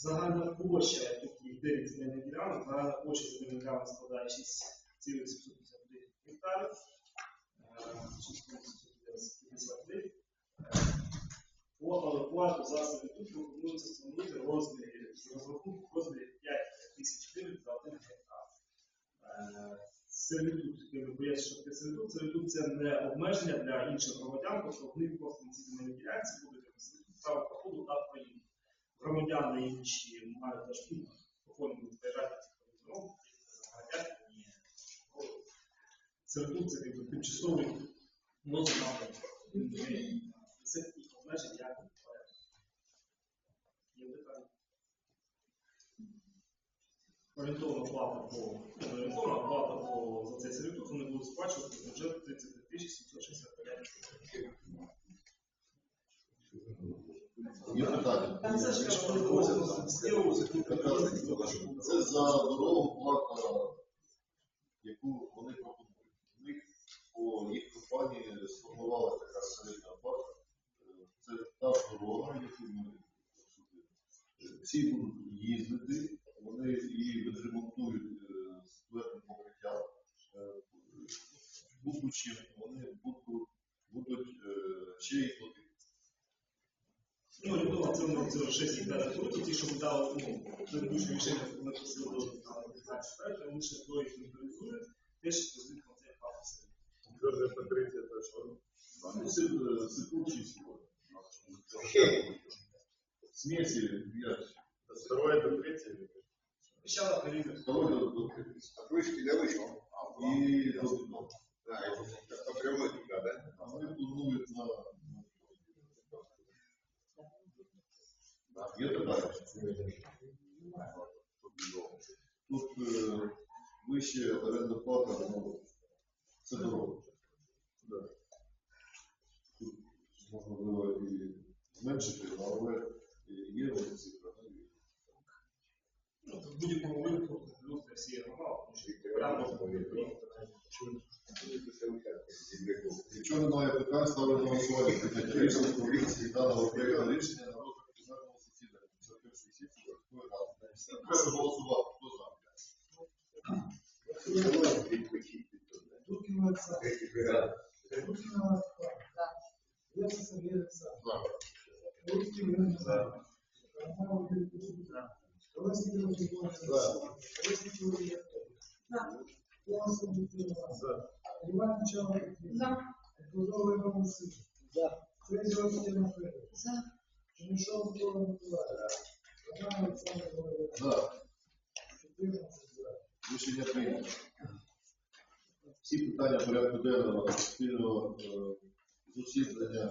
Загальна площа, тут їх 9 земельних ділянок, загальна площа земельних ділянок складає 6,753 гектари. Е, 6,753. По оплату за сервітут пропонується встановити розмірі з розрахунку в розмірі 5 тисяч гривень за один гектар. Е, Сервітут, я не боюся, що таке сервітут. Сервітут це не обмеження для інших громадян, тобто вони просто на цій земельній ділянці будуть право проходу та проїзду громадяни інші мають теж оформлені зберігати цих повідомлень, громадяни ні. Середук це якби типу, тимчасовий носить Він Це і обмежить як порядок. Є питання? Орієнтовна плата по орієнтовна плата по за цей середук вони будуть сплачувати бюджет 32 760 Це за дорогу плата, яку вони пропонують. У них по їх компанії сформувала така середня плата. Це та дорога, яку ми всі будуть їздити, вони її відремонтують е, з твердим покриттям. Е, Будучи, вони будуть, е, ще й. Ну, орієнтовно, це вони це вже 6 гектарів круті, ті, що ми дали, ну, предыдущее рішення, коли ми просили дозвіл на 15 проєктів, вони ще до їх інвентаризують, теж розвідка цей факт. Твердое покрытие, то что? Ну, це, е, це круче всього. Смеси, я Второе покрытие. Обіцяла перевірити. второй до, до От вышки до вышки. і до дно. Да, это как по прямой туда, да? А вони планують на... Тут е, вище оренда плата, ну, це дорого. Тут можна було і зменшити, але є ну, Ну, в будь-якому випадку плюс всієї громади, тому що приїхати. Якщо немає питань, ставлю голосування. Рішення про даного проєкту рішення голосувати. Хто за? Дудкина Чернышов Николай Николаевич. Роман Александр Владимирович. За. 14 за. Рішення прийнято. Всі питання порядку денного спільного е, засідання